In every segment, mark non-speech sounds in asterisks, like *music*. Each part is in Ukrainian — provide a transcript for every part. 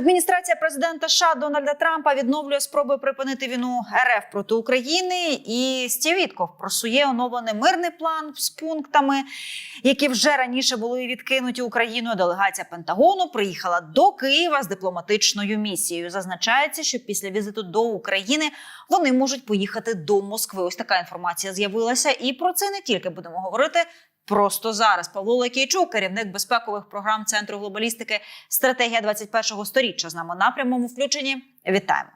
Адміністрація президента США Дональда Трампа відновлює спроби припинити війну РФ проти України. І Стів просує оновлений мирний план з пунктами, які вже раніше були відкинуті Україною. Делегація Пентагону приїхала до Києва з дипломатичною місією. Зазначається, що після візиту до України вони можуть поїхати до Москви. Ось така інформація з'явилася. І про це не тільки будемо говорити. Просто зараз Павло Лакійчук, керівник безпекових програм Центру глобалістики Стратегія 21-го сторіччя з нами на прямому включенні. Вітаємо.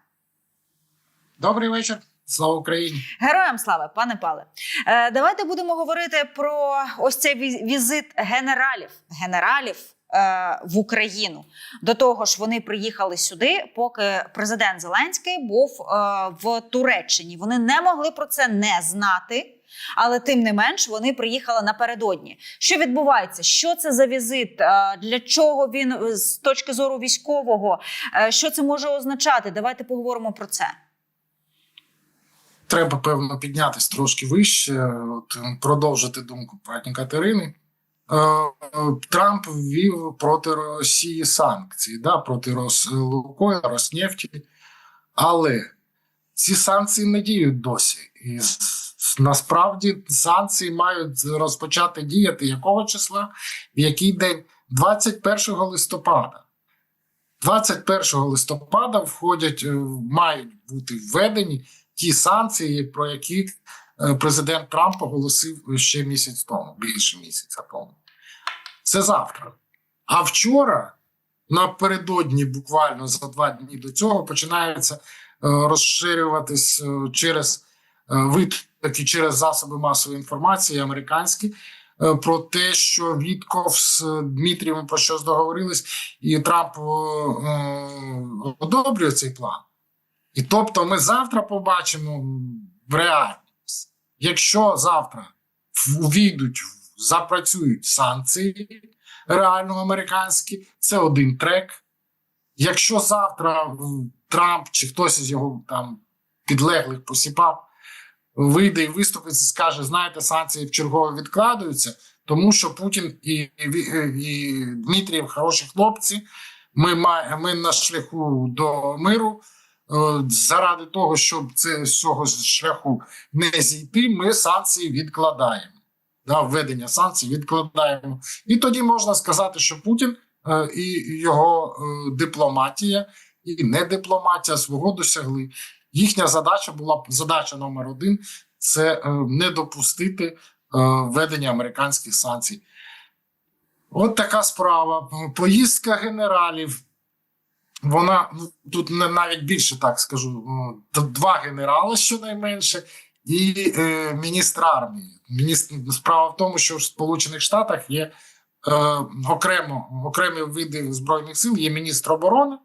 Добрий вечір. Слава Україні. Героям слави, пане Пале. Е, давайте будемо говорити про ось цей віз- візит генералів. Генералів. е, В Україну до того ж, вони приїхали сюди, поки президент Зеленський був е, в Туреччині. Вони не могли про це не знати, але тим не менш вони приїхали напередодні. Що відбувається? Що це за візит? Е, Для чого він е, з точки зору військового? Е, Що це може означати? Давайте поговоримо про це. Треба певно піднятися трошки вище, от, продовжити думку пані Катерини. Е, е, Трамп ввів проти Росії санкції, да, проти Рос, Лукойл, Роснефті. Але ці санкції не діють досі. І насправді санкції мають розпочати діяти якого числа, в який день? 21 листопада. 21 листопада входять, е, мають бути введені ті санкції, про які е, президент Трамп оголосив ще місяць тому, більше місяця тому. Це завтра. А вчора, напередодні, буквально за два дні до цього, починається е, розширюватись через витоки через засоби масової інформації американські. е, Про те, що Вітков з Дмитрієм про щось договорились, і Трамп е, е, одобрює цей план. І тобто ми завтра побачимо в реальність. Якщо завтра увійдуть, запрацюють санкції реально американські, це один трек. Якщо завтра Трамп чи хтось із його там підлеглих посіпав, вийде і виступить і скаже: знаєте, санкції вчергово відкладаються, тому що Путін і, і, і Дмитрієв хороші хлопці. Ми, має- ми на шляху до миру. Е, Заради того, щоб це з цього шляху не зійти, ми санкції відкладаємо. Да, введення санкцій відкладаємо. І тоді можна сказати, що Путін е, і його е, дипломатія, і не дипломатія свого досягли. Їхня задача була задача номер один це е, не допустити е, введення американських санкцій. От така справа. Поїздка генералів. Вона ну, тут навіть більше так скажу. ну, Два генерали щонайменше, і е, міністр армії. Міністр справа в тому, що в Сполучених Штатах є е, окремо окремі види збройних сил, є міністр оборони.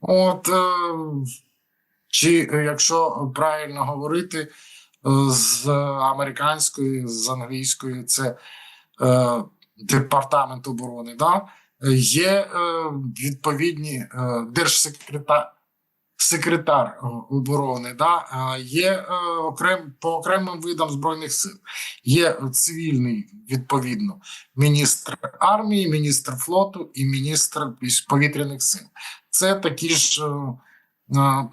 От е, чи е, якщо правильно говорити е, з американської, з англійської, це е, департамент оборони. Да? Є е, відповідні е, держсекретар секретар оборони, да? є е, окрем, по окремим видам збройних сил. Є цивільний відповідно міністр армії, міністр флоту і міністр повітряних сил. Це такі ж. е,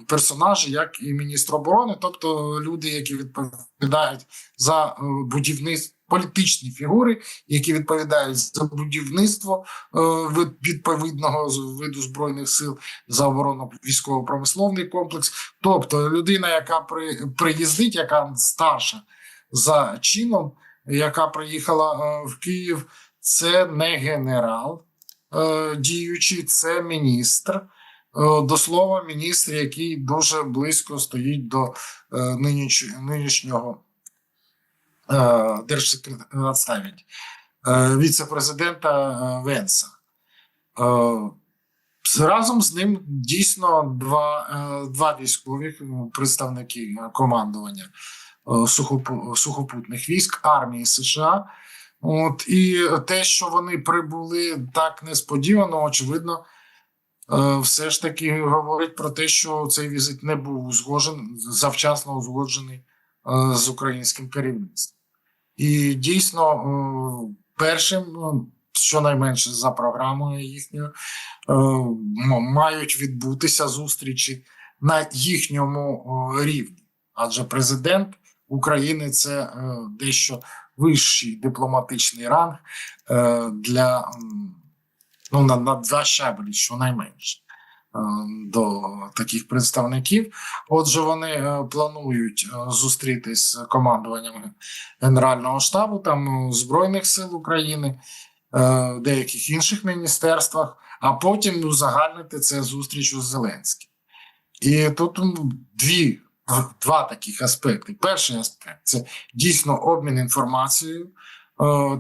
Персонажі, як і міністр оборони, тобто люди, які відповідають за е, будівництво, політичні фігури, які відповідають за будівництво е, відповідного виду збройних сил за оборону військово-промисловний комплекс. Тобто людина, яка при, приїздить, яка старша за чином, яка приїхала е, в Київ, це не генерал е, діючий, це міністр. Е, До слова, міністр, який дуже близько стоїть до е, нинішнього е, держсекретаря ставить, е, віце-президента Венса. Разом з ним дійсно два, два військові представники командування сухопутних військ армії США. От і те, що вони прибули так несподівано, очевидно, все ж таки говорить про те, що цей візит не був узгоджений, завчасно узгоджений е, з українським керівництвом. І дійсно, е, першим е, щонайменше за програмою їхньою, е, мають відбутися зустрічі на їхньому рівні. Адже президент України це е, дещо вищий дипломатичний ранг е, для ну, на, на два щаблі, щонайменше. е, До таких представників, отже, вони е, планують е, зустрітись з командуванням Генерального штабу там е, Збройних сил України, е, деяких інших міністерствах, а потім узагальнити це зустріч з Зеленським. І тут дві, два таких аспекти. Перший аспект це дійсно обмін інформацією.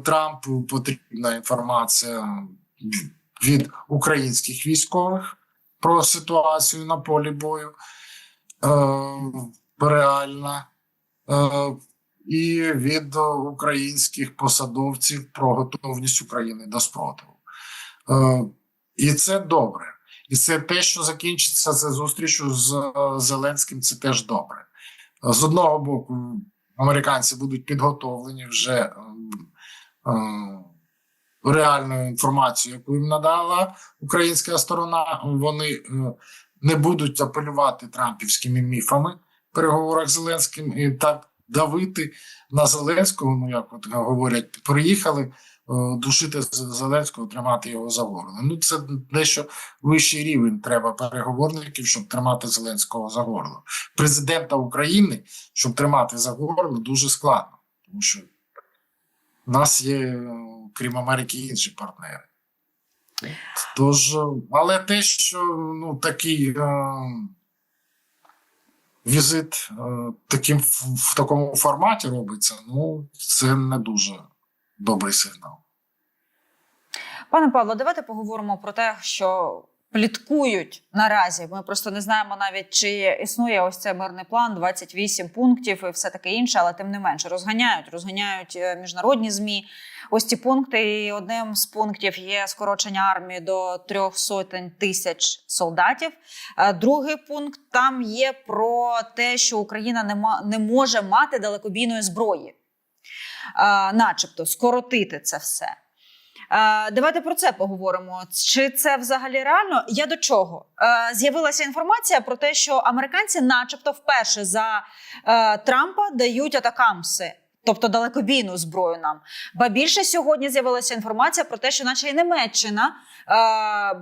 Трампу потрібна інформація від українських військових про ситуацію на полі бою. Е, Реальна. Е, і від українських посадовців про готовність України до спротиву. Е, І це добре. І це те, що закінчиться за зустрічю з е, Зеленським, це теж добре. З одного боку, американці будуть підготовлені вже е, реальною інформацією, яку їм надала українська сторона. Вони е, не будуть апелювати трампівськими міфами в переговорах з Зеленським і так давити на Зеленського. Ну як от говорять, приїхали е, душити Зеленського, тримати його за горло. Ну це дещо вищий рівень треба переговорників, щоб тримати Зеленського за горло. Президента України, щоб тримати за горло, дуже складно, тому що в нас є, е, крім Америки, інші партнери. Тож, е, але те, що ну такий е, візит е, таким в такому форматі робиться, ну це не дуже добрий сигнал. Пане Павло, давайте поговоримо про те, що пліткують наразі. Ми просто не знаємо навіть, чи існує ось цей мирний план, 28 пунктів і все таке інше, але тим не менше розганяють, розганяють е, міжнародні змі. Ось ці пункти. І одним з пунктів є скорочення армії до трьох сотень тисяч солдатів. Е, Другий пункт там є про те, що Україна не, не може мати далекобійної зброї, е, начебто скоротити це все. Е, Давайте про це поговоримо. Чи це взагалі реально? Я до чого? Е, З'явилася інформація про те, що американці, начебто, вперше за е, Трампа дають атакамси. Тобто далекобійну зброю нам. Ба більше сьогодні з'явилася інформація про те, що наче і Німеччина е,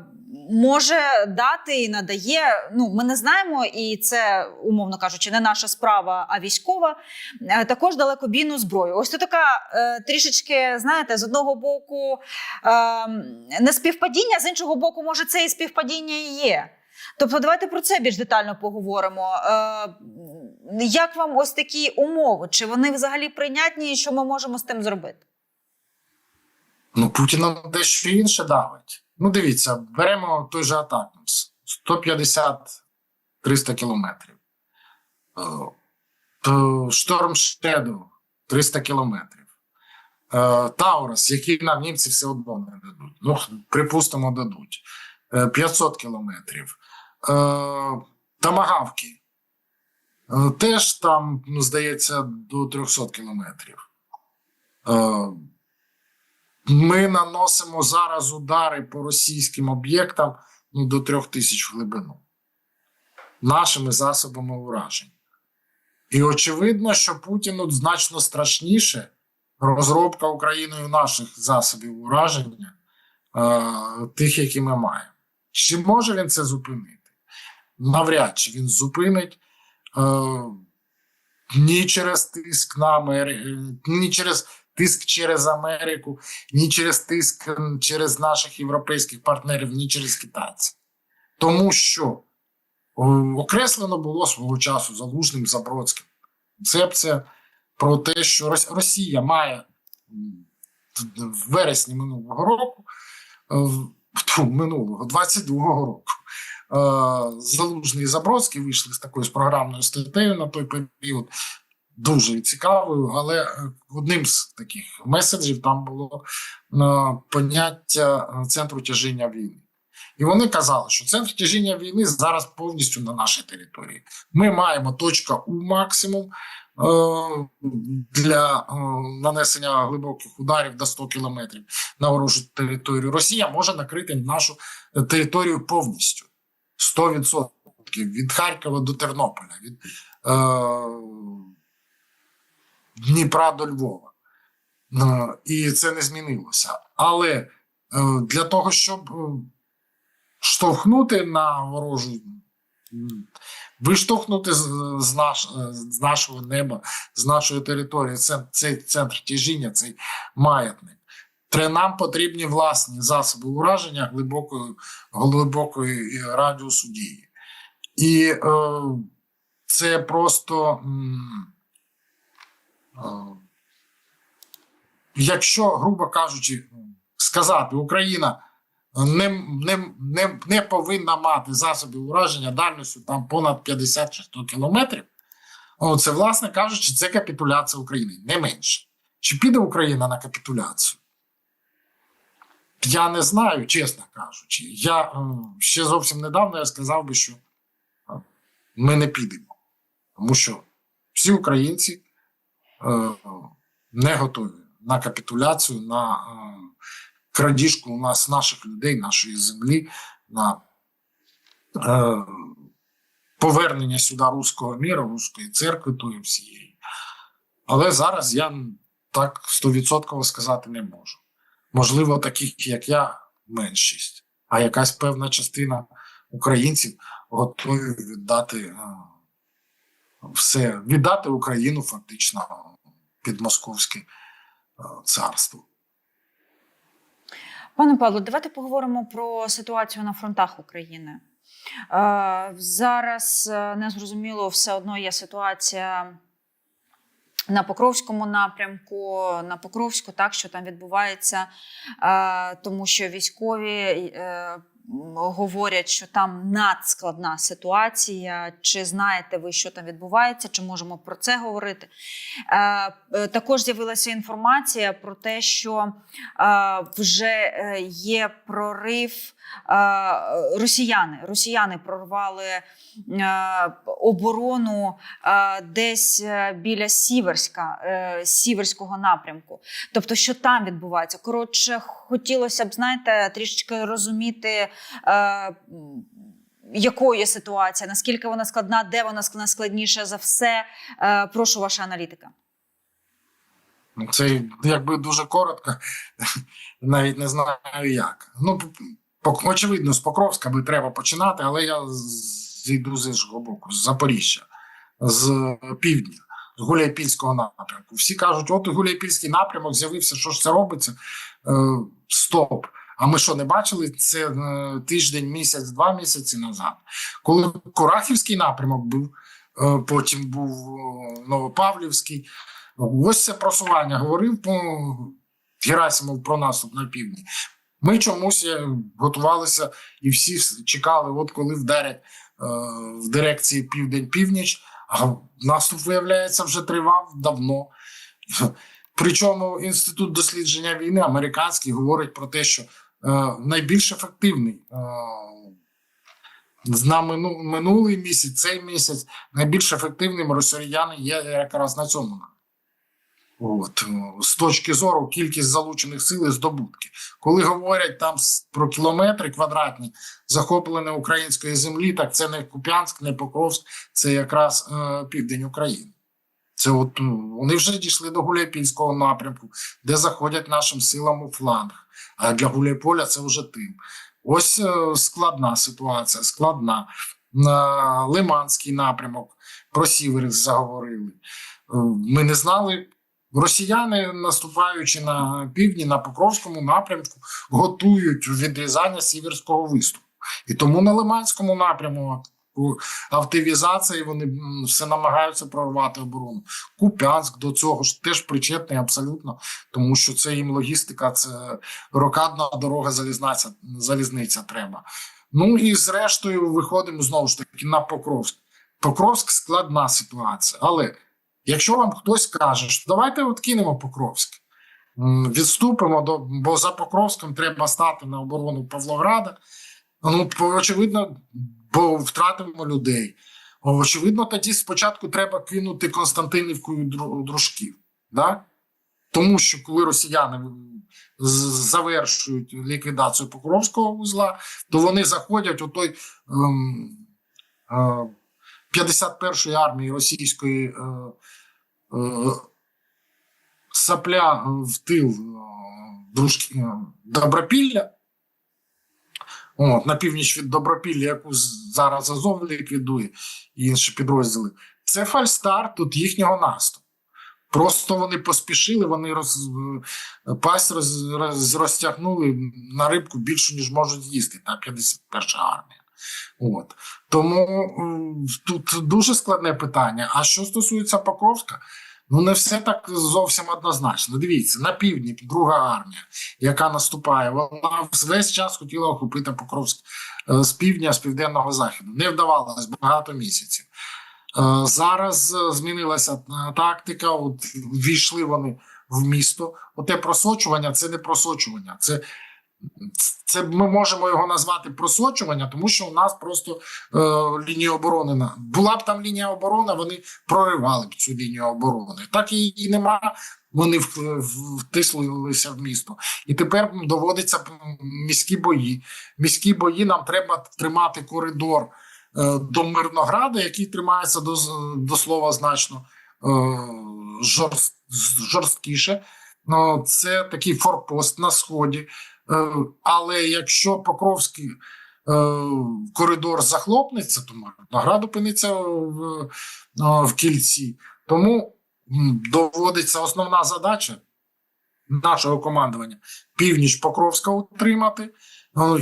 може дати і надає. Ну, ми не знаємо, і це, умовно кажучи, не наша справа, а військова. е, також далекобійну зброю. Ось тут така е, трішечки, знаєте, з одного боку е, неспівпадіння, з іншого боку, може, це і співпадіння і є. Тобто, давайте про це більш детально поговоримо. Е, як вам ось такі умови? Чи вони взагалі прийнятні, і що ми можемо з тим зробити? Ну, Путіна дещо інше давить. Ну, дивіться, беремо той же Атакмс 150-300 кілометрів. Е, Шторм Шеду 300 кілометрів. Е, Таурус, який нам німці все одно не дадуть. Ну, припустимо, дадуть. Е, 500 кілометрів. Е, Тамагавки. Е, Теж там, ну, здається, до 300 кілометрів. Е, ми наносимо зараз удари по російським об'єктам ну, до трьох тисяч в глибину нашими засобами ураження. І очевидно, що Путіну значно страшніше розробка Україною наших засобів ураження, тих, які ми маємо. Чи може він це зупинити? Навряд чи він зупинить е, ні через тиск на Америку, ні через тиск через Америку, ні через тиск через наших європейських партнерів, ні через китайців. Тому що окреслено було свого часу залужним Забродським концепція про те, що Росія має в вересні минулого року, е, минулого 22-го року. Е, Залужний і Забродський вийшли з такою програмною статтею на той період, дуже цікавою, але е, одним з таких меседжів там було е, поняття центру тяжіння війни. І вони казали, що центр тяжіння війни зараз повністю на нашій території. Ми маємо точка У максимум, для нанесення глибоких ударів до 100 кілометрів на ворожу територію. Росія може накрити нашу територію повністю 100% від Харкова до Тернополя, від е, Дніпра до Львова. Е, І це не змінилося. Але е, для того, щоб е, штовхнути на ворожу, виштовхнути з, з, наш, е, з нашого неба, з нашої території, це, цей центр тяжіння, цей маятник. Тре- Нам потрібні власні засоби ураження глибокої, глибокої радіусу дії. І е, це просто. е, якщо, грубо кажучи, сказати, Україна не, не, не, не повинна мати засобів ураження дальністю там понад 50 чи 100 кілометрів, це, власне кажучи, це капітуляція України, не менше. Чи піде Україна на капітуляцію? Я не знаю, чесно кажучи. Я е, ще зовсім недавно я сказав би, що е, ми не підемо, тому що всі українці е, не готові на капітуляцію, на крадіжку у нас наших людей, нашої землі, на повернення сюди руського міра, руської церкви, тої всієї. Але зараз я так стовідсотково сказати не можу. Можливо, таких, як я, меншість, а якась певна частина українців готові віддати е, все, віддати Україну фактично під московське е, царство. Пане Павло, давайте поговоримо про ситуацію на фронтах України. Е, зараз незрозуміло, все одно є ситуація на Покровському напрямку, на Покровську, так що там відбувається, е, тому що військові е, говорять, що там надскладна ситуація. Чи знаєте ви, що там відбувається, чи можемо про це говорити? Е, Також з'явилася інформація про те, що вже є прорив. Росіяни росіяни прорвали е, оборону е, десь е, біля Сіверська, Сіверського напрямку. Тобто, що там відбувається? Коротше, хотілося б, знаєте, трішечки розуміти, якою є ситуація, наскільки вона складна, де вона ск- складніша за все. Прошу ваша аналітика. Ну, Це якби дуже коротко, *laughs* навіть не знаю як. Ну, очевидно, з Покровська би треба починати, але я зійду з іншого боку, з Запоріжжя, з півдня, з Гуляйпільського напрямку. Всі кажуть, от Гуляйпільський напрямок з'явився, що ж це робиться? Е, стоп. А ми що не бачили це е, тиждень, місяць, два місяці назад, коли Курахівський напрямок був, е, потім був е, Новопавлівський. Ось це просування говорив по Герасимов про наступ на півдні. Ми чомусь е, готувалися і всі чекали, от коли вдарять е, в дирекції Південь-Північ, а наступ, виявляється, вже тривав давно. Причому Інститут дослідження війни американський говорить про те, що е, найбільш ефективний е, на мину, минулий місяць, цей місяць найбільш ефективним росіяни є якраз на цьому. От е, з точки зору кількість залучених сил і здобутки, коли говорять там про кілометри квадратні захопленої української землі, так це не Куп'янськ, не Покровськ, це якраз е, південь України. Це от ну, вони вже дійшли до Гуляйпільського напрямку, де заходять нашим силам у фланг. А для Гуляйполя це вже тим. Ось е, складна ситуація, складна. На Лиманський напрямок про Сіверськ заговорили. Е, Ми не знали. Росіяни, наступаючи на півдні, на Покровському напрямку, готують відрізання сіверського виступу. І тому на Лиманському напрямку автивізації вони все намагаються прорвати оборону. Куп'янськ до цього ж теж причетний абсолютно, тому що це їм логістика, це рокадна дорога залізниця, залізниця треба. Ну і зрештою виходимо знову ж таки на Покровськ. Покровськ складна ситуація. Але якщо вам хтось каже, що давайте от кинемо Покровськ, відступимо до, бо за Покровськом треба стати на оборону Павлограда. Ну, очевидно, бо втратимо людей. Очевидно, тоді спочатку треба кинути Константинівку і дружків. Да? Тому що коли росіяни завершують ліквідацію Покровського вузла, то вони заходять у той ем, е, 51-ї армії російської е, е, сапля в тил е, дружки, е, Добропілля. От, на північ від Добропілля, яку зараз Азов ліквідує і інші підрозділи. Це фальстарт тут їхнього наступу. Просто вони поспішили, вони роз, е, пасть роз, роз, розтягнули на рибку більше, ніж можуть з'їсти, та 51 армія. От. Тому тут дуже складне питання. А що стосується Покровська, ну не все так зовсім однозначно. Дивіться, на півдні друга армія, яка наступає, вона весь час хотіла охопити Покровськ е, з півдня, з південного заходу. Не вдавалося багато місяців. Е, Зараз е, змінилася тактика. От війшли вони в місто. Оте просочування це не просочування. Це, це ми можемо його назвати просочування, тому що у нас просто е, лінія оборони була б там лінія оборони, вони проривали б цю лінію оборони. Так і нема. Вони втислилися в місто, і тепер доводиться міські бої. Міські бої нам треба тримати коридор е, до Мирнограда, який тримається до, до слова значно е, жорст, жорсткіше. Ну, це такий форпост на сході. Е, але якщо Покровський е, коридор захлопнеться, то Мирноград опиниться в, е, в кільці. Тому доводиться основна задача нашого командування північ Покровська утримати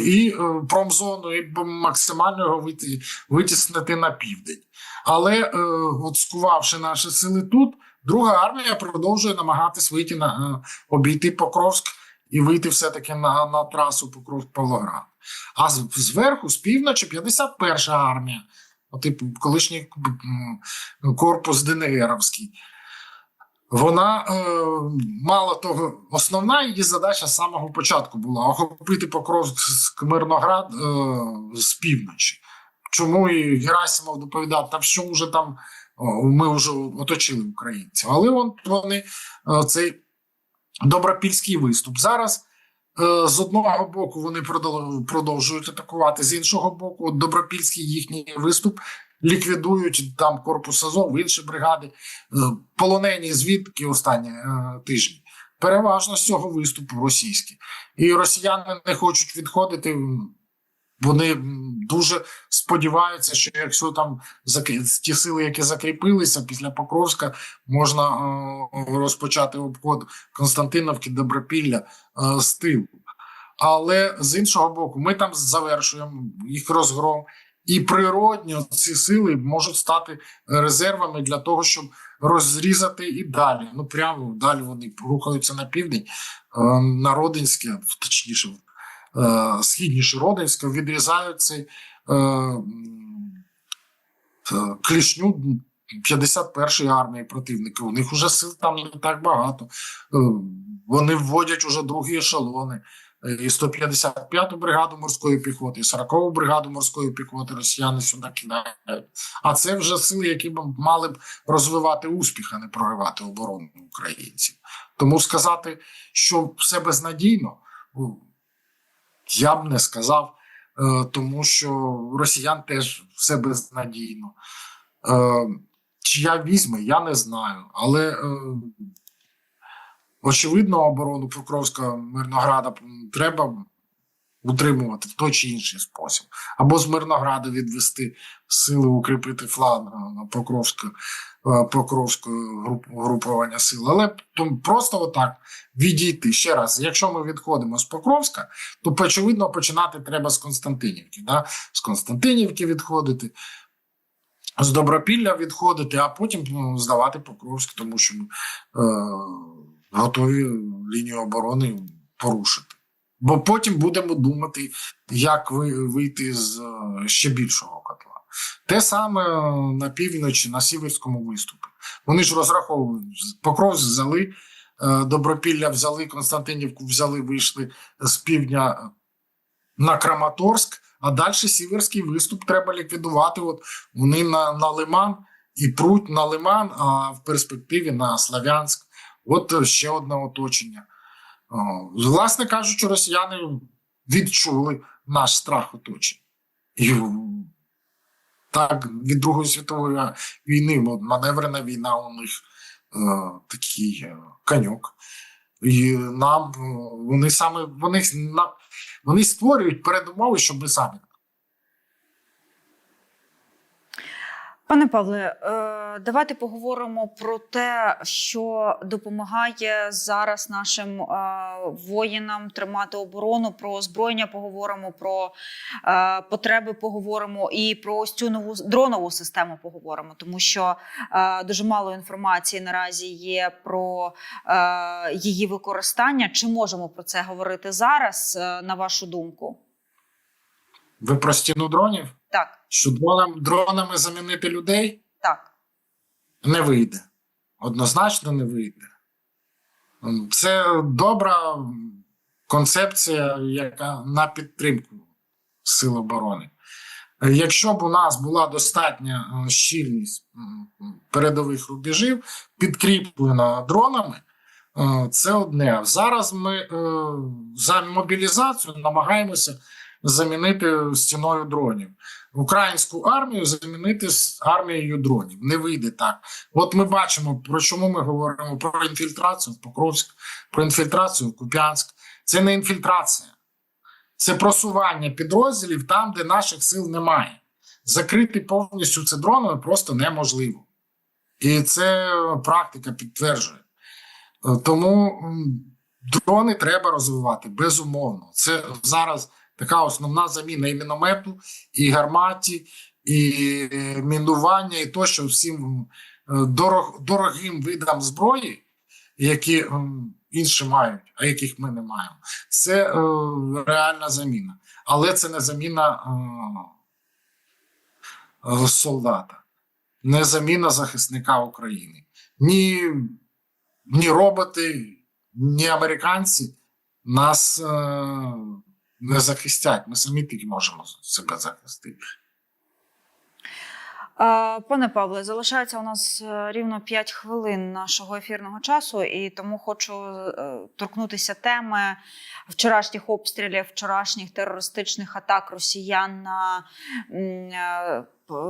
і промзону, і максимально його витіснити на південь. Але от скувавши наші сили тут, друга армія продовжує намагатись вийти на обійти Покровськ і вийти все-таки на, на трасу Покровськ-Павлоград. А зверху, з півночі, 51-ша армія, от, типу, колишній корпус ДНРовський. Вона е, мало того, основна її задача з самого початку була охопити Покровськ Мирноград е, з півночі. Чому і Герасимов доповідав, та що вже там ми вже оточили українців. Але вони е, цей добропільський виступ. Зараз е, з одного боку вони продовжують атакувати, з іншого боку, добропільський їхній виступ ліквідують там корпус Азов, інші бригади, е, полонені звідки останні е, тижні. Переважно з цього виступу російські. І росіяни не хочуть відходити. Вони дуже сподіваються, що якщо там ті сили, які закріпилися після Покровська, можна е, розпочати обход Константиновки, Добропілля е, з тилу. Але з іншого боку, ми там завершуємо їх розгром, і природньо ці сили можуть стати резервами для того, щоб розрізати і далі. Ну прямо далі вони рухаються на південь, е, на Родинське, точніше, східніше Родинське, відрізають цей е, е, клішню 51-ї армії противника. У них вже сил там не так багато. Е, Вони вводять уже другі ешелони. Е, І 155-ту бригаду морської піхоти, і 40-ту бригаду морської піхоти росіяни сюди кидають. А це вже сили, які б мали б розвивати успіх, а не проривати оборону українців. Тому сказати, що все безнадійно, я б не сказав, е, тому що росіян теж все безнадійно. Е, Чия візьме, я не знаю. Але е, очевидно, оборону Покровська Мирнограда треба утримувати в той чи інший спосіб. Або з Мирнограда відвести сили, укріпити фланг е, на Покровське, е, Покровського групування сил. Але то просто отак відійти. Ще раз, якщо ми відходимо з Покровська, то очевидно починати треба з Константинівки. Да? З Константинівки відходити. З Добропілля відходити, а потім ну, здавати Покровськ, тому що е, готові лінію оборони порушити. Бо потім будемо думати, як вийти з е, ще більшого котла. Те саме е, на півночі, на сіверському виступі. Вони ж розраховують, Покровськ взяли, е, Добропілля взяли, Константинівку взяли, вийшли з півдня на Краматорськ, А далі сіверський виступ треба ліквідувати. От вони на, на Лиман і пруть на Лиман, а в перспективі на Славянськ. От е, ще одне оточення. Власне кажучи, росіяни відчули наш страх оточення. І так, від Другої світової війни, маневрена війна у них е, такий е, коньок. І нам е, вони саме вони, вони створюють передумови, щоб ми самі. Пане Павле, е, давайте поговоримо про те, що допомагає зараз нашим е, воїнам тримати оборону. Про озброєння поговоримо, про е, потреби поговоримо і про ось цю нову дронову систему поговоримо, тому що дуже мало інформації наразі є про її використання. Чи можемо про це говорити зараз, на вашу думку? Ви про стіну дронів? Так, Що дронам, дронами замінити людей так. не вийде. Однозначно не вийде. Це добра концепція, яка на підтримку Сил оборони. Якщо б у нас була достатня е, щільність передових рубежів, підкріплена дронами, е, це одне. Зараз ми е, за мобілізацію намагаємося замінити стіною дронів. Українську армію замінити з армією дронів. Не вийде так. От ми бачимо, про чому ми говоримо про інфільтрацію в Покровськ, про інфільтрацію в Куп'янськ. Це не інфільтрація, це просування підрозділів там, де наших сил немає. Закрити повністю це дронами просто неможливо. І це практика підтверджує. Е, Тому дрони треба розвивати безумовно. Це зараз така основна заміна і міномету, і гарматі, і е, мінування, і тощо всім е, дорог, дорогим видам зброї, які інші мають, а яких ми не маємо. Це е, реальна заміна. Але це не заміна е, е, солдата, не заміна захисника України. Ні, ні роботи, ні американці нас не захистять. Ми самі тільки можемо себе захистити. Пане Павле, залишається у нас е, рівно 5 хвилин нашого ефірного часу, і тому хочу е, торкнутися теми вчорашніх обстрілів, вчорашніх терористичних атак росіян на е,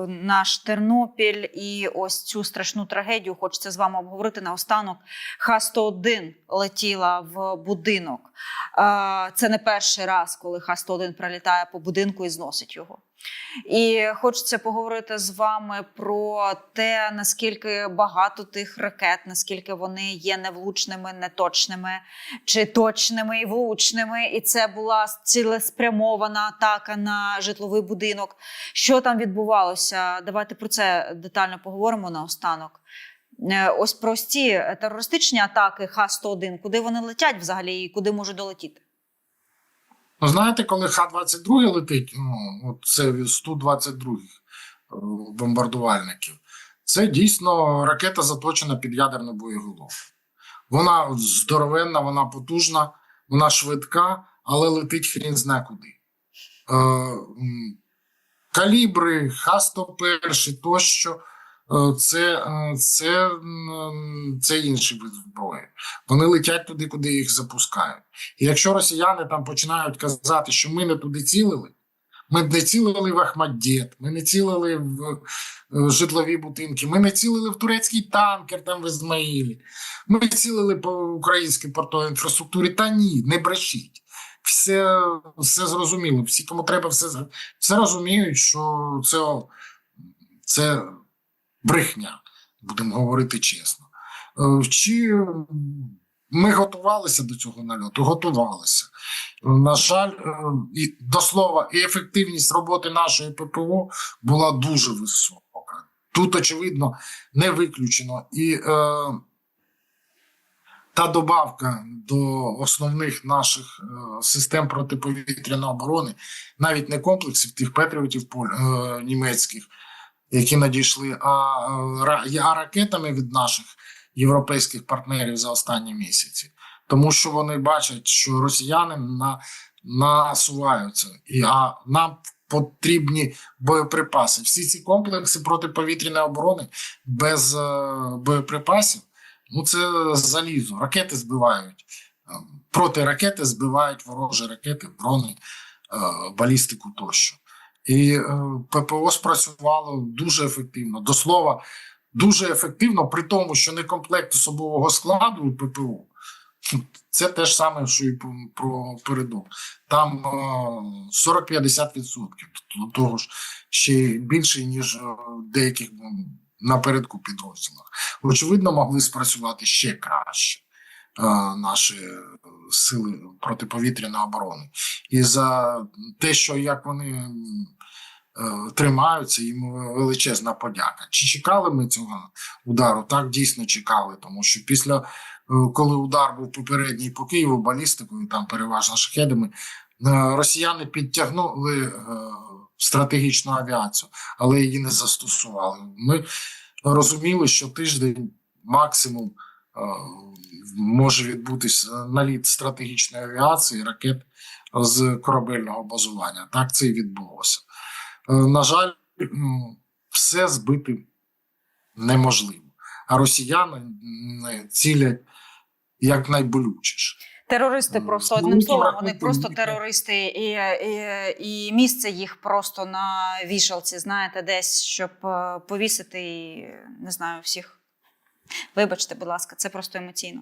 наш Тернопіль і ось цю страшну трагедію. Хочеться з вами обговорити наостанок. Х-101 летіла в будинок. Це не перший раз, коли Х-101 прилітає по будинку і зносить його. І хочеться поговорити з вами про те, наскільки багато тих ракет, наскільки вони є невлучними, неточними, чи точними і влучними. І це була цілеспрямована атака на житловий будинок. Що там відбувалося? Давайте про це детально поговоримо наостанок. Е, Ось про ось ці терористичні атаки Х-101, куди вони летять взагалі і куди можуть долетіти? Ну, знаєте, коли Х-22 летить, ну, це 122 е, бомбардувальників, це дійсно ракета заточена під ядерну боєголовку. Вона здоровенна, вона потужна, вона швидка, але летить хрін зна куди. Е, калібри, Х-101 тощо. Е, Це, е, це, це інший вид зброї. Вони летять туди, куди їх запускають. І якщо росіяни там починають казати, що ми не туди цілили, ми не цілили в Ахмаддєт, ми не цілили в е, житлові будинки, ми не цілили в турецький танкер там в Ізмаїлі, ми цілили по українській портовій інфраструктурі. Та ні, не брешіть. Все, все зрозуміло. Всі, кому треба, все, все розуміють, що це, це брехня, будемо говорити чесно. Е, Чи ми готувалися до цього нальоту? Готувалися. На жаль, е, до слова, і ефективність роботи нашої ППО була дуже висока. Тут, очевидно, не виключено. І е, та добавка до основних наших е, систем протиповітряної оборони, навіть не комплексів тих патріотів поль- е, німецьких, які надійшли, а, а ракетами від наших європейських партнерів за останні місяці, тому що вони бачать, що росіяни на, насуваються, і а нам потрібні боєприпаси. Всі ці комплекси протиповітряної оборони без е, боєприпасів. Ну, це залізо. Ракети збивають. Е, Протиракети збивають ворожі ракети, дрони, е, балістику тощо. І е, ППО спрацювало дуже ефективно. До слова, дуже ефективно, при тому, що не комплект особового складу у ППО. Це те ж саме, що і про- переду. Там е, 40-50%. Тобто до того ж ще більше, ніж е, деяких напередку підрозділах. Очевидно, могли спрацювати ще краще е, наші е, сили протиповітряної оборони. І за те, що як вони е, тримаються, їм величезна подяка. Чи чекали ми цього удару? Так дійсно чекали, тому що після, е, коли удар був попередній по Києву балістикою, там переважно шахедами, е, росіяни підтягнули е, стратегічну авіацію, але її не застосували. Ми розуміли, що тиждень максимум е, може відбутися наліт стратегічної авіації, ракет з корабельного базування. Так це і відбулося. Е, На жаль, все збити неможливо. А росіяни цілять як найболючіше. Терористи Ну, просто одним словом, вони просто терористи, і, і, і місце їх просто на вішалці, знаєте, десь, щоб е, повісити і не знаю всіх. Вибачте, будь ласка, це просто емоційно.